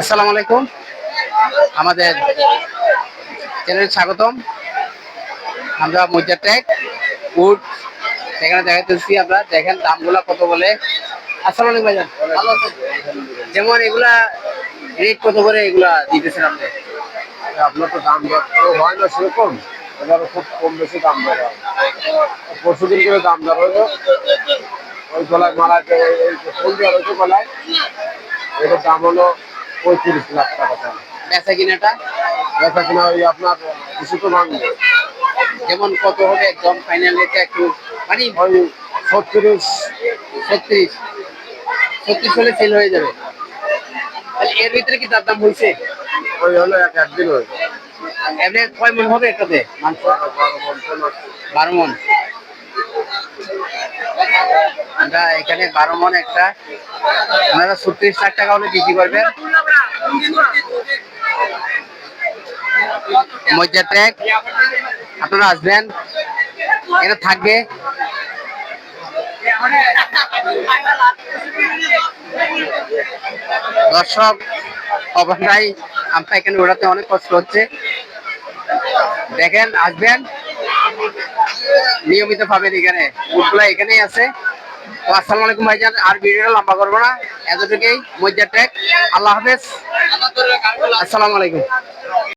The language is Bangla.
আসসালামু আলাইকুম। আমাদের চ্যানেলে স্বাগতম। আমরা মজ্জা ট্যাগ উড, সেখানে দেখাতেছি আমরা। দেখেন দামগুলা কত বলে। আসসালামু আলাইকুম ভাইজান। ভালো আছেন? যেমন এগুলা রেট কত করে এগুলা দিতেছেন আপনি? আপনার তো দাম তো হয় না সেরকম। এবারে খুব কম বেশি দাম দর হয়। পরশু দিন করে দাম দর হলো। ওই গলায় মালাতে এই যে ফুল দেওয়া রয়েছে গলায়, এটার দাম হলো পঁয়ত্রিশ লাখ টাকা দাম। বেচা কিনাটা? দেখা কিনা ওই আপনার কিছু তো ভাঙবে। যেমন কত হবে একদম ফাইনাল রেটটা একটু মানে ওই ছত্রিশ। ছত্রিশ। ছত্রিশ হলে সেল হয়ে যাবে। তাহলে এর ভিতরে কি তার দাম হয়েছে? ওই হলো এক একদিন হয়ে যাবে। এমনি কয় মন হবে একটাতে? মাংস বারো বারো মন। আমরা এখানে বারো মন একটা। আপনারা ছত্রিশ লাখ টাকা হলে বিক্রি করবেন? মজ্জা ট্র্যাক আপনারা আসবেন। এটা থাকবে। দর্শক অবস্থায় আমরা এখানে ওড়াতে অনেক কষ্ট হচ্ছে। দেখেন, আসবেন। নিয়মিত পাবেন এখানে। উটগুলা এখানেই আছে। তো আসসালামু আলাইকুম ভাইজান, আর ভিডিওটা লম্বা করব না। এতটুকুই। মজ্জা ট্যাগ। আল্লাহ হাফেজ। আসসালামু আলাইকুম।